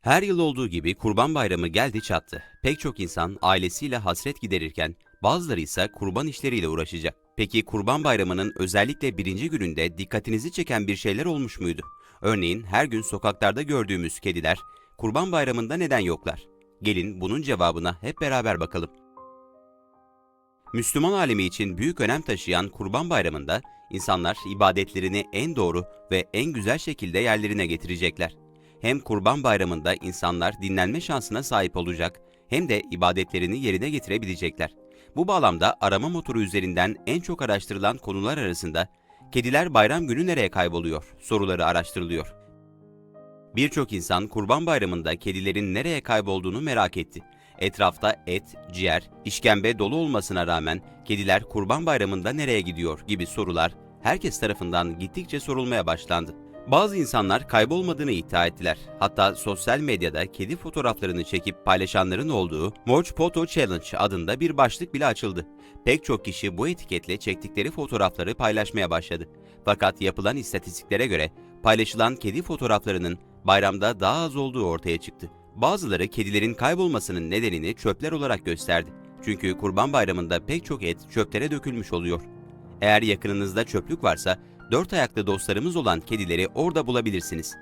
Her yıl olduğu gibi Kurban Bayramı geldi çattı. Pek çok insan ailesiyle hasret giderirken bazıları ise kurban işleriyle uğraşacak. Peki Kurban Bayramı'nın özellikle birinci gününde dikkatinizi çeken bir şeyler olmuş muydu? Örneğin her gün sokaklarda gördüğümüz kediler Kurban Bayramı'nda neden yoklar? Gelin bunun cevabına hep beraber bakalım. Müslüman alemi için büyük önem taşıyan Kurban Bayramı'nda insanlar ibadetlerini en doğru ve en güzel şekilde yerlerine getirecekler. Hem Kurban Bayramı'nda insanlar dinlenme şansına sahip olacak hem de ibadetlerini yerine getirebilecekler. Bu bağlamda arama motoru üzerinden en çok araştırılan konular arasında kediler bayram günü nereye kayboluyor soruları araştırılıyor. Birçok insan Kurban Bayramı'nda kedilerin nereye kaybolduğunu merak etti. Etrafta et, ciğer, işkembe dolu olmasına rağmen kediler Kurban Bayramı'nda nereye gidiyor gibi sorular herkes tarafından gittikçe sorulmaya başlandı. Bazı insanlar kaybolmadığını iddia ettiler. Hatta sosyal medyada kedi fotoğraflarını çekip paylaşanların olduğu Watch Photo Challenge adında bir başlık bile açıldı. Pek çok kişi bu etiketle çektikleri fotoğrafları paylaşmaya başladı. Fakat yapılan istatistiklere göre paylaşılan kedi fotoğraflarının bayramda daha az olduğu ortaya çıktı. Bazıları kedilerin kaybolmasının nedenini çöpler olarak gösterdi. Çünkü Kurban Bayramı'nda pek çok et çöplere dökülmüş oluyor. Eğer yakınınızda çöplük varsa dört ayaklı dostlarımız olan kedileri orada bulabilirsiniz.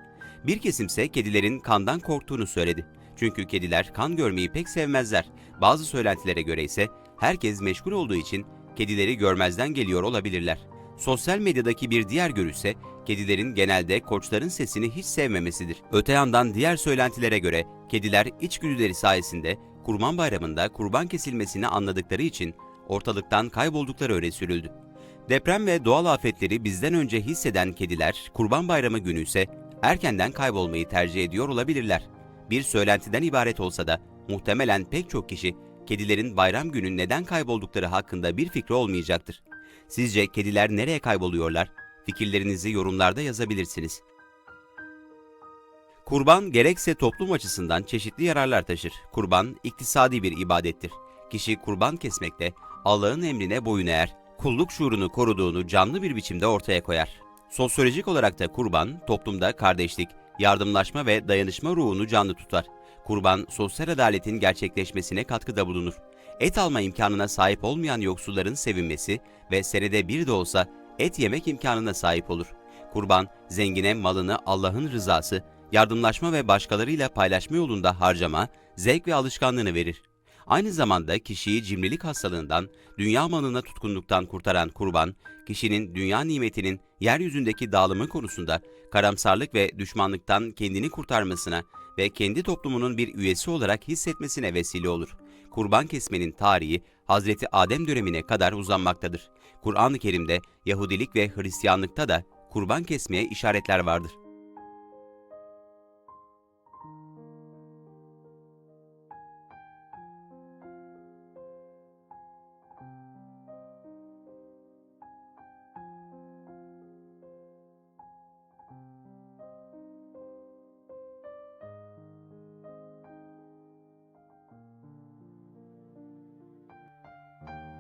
Bir kesimse kedilerin kandan korktuğunu söyledi. Çünkü kediler kan görmeyi pek sevmezler. Bazı söylentilere göre ise herkes meşgul olduğu için kedileri görmezden geliyor olabilirler. Sosyal medyadaki bir diğer görüşse kedilerin genelde koçların sesini hiç sevmemesidir. Öte yandan diğer söylentilere göre kediler içgüdüleri sayesinde Kurban Bayramı'nda kurban kesilmesini anladıkları için ortalıktan kayboldukları öne sürüldü. Deprem ve doğal afetleri bizden önce hisseden kediler Kurban Bayramı günü ise erkenden kaybolmayı tercih ediyor olabilirler. Bir söylentiden ibaret olsa da muhtemelen pek çok kişi kedilerin bayram günü neden kayboldukları hakkında bir fikri olmayacaktır. Sizce kediler nereye kayboluyorlar? Fikirlerinizi yorumlarda yazabilirsiniz. Kurban gerekse toplum açısından çeşitli yararlar taşır. Kurban iktisadi bir ibadettir. Kişi kurban kesmekte Allah'ın emrine boyun eğer, kulluk şuurunu koruduğunu canlı bir biçimde ortaya koyar. Sosyolojik olarak da kurban toplumda kardeşlik, yardımlaşma ve dayanışma ruhunu canlı tutar. Kurban sosyal adaletin gerçekleşmesine katkıda bulunur. Et alma imkanına sahip olmayan yoksulların sevinmesi ve senede bir de olsa et yemek imkanına sahip olur. Kurban, zengine malını Allah'ın rızası, yardımlaşma ve başkalarıyla paylaşma yolunda harcama, zevk ve alışkanlığını verir. Aynı zamanda kişiyi cimrilik hastalığından, dünya malına tutkunluktan kurtaran kurban, kişinin dünya nimetinin yeryüzündeki dağılımı konusunda karamsarlık ve düşmanlıktan kendini kurtarmasına ve kendi toplumunun bir üyesi olarak hissetmesine vesile olur. Kurban kesmenin tarihi Hazreti Adem dönemine kadar uzanmaktadır. Kur'an-ı Kerim'de Yahudilik ve Hristiyanlıkta da kurban kesmeye işaretler vardır.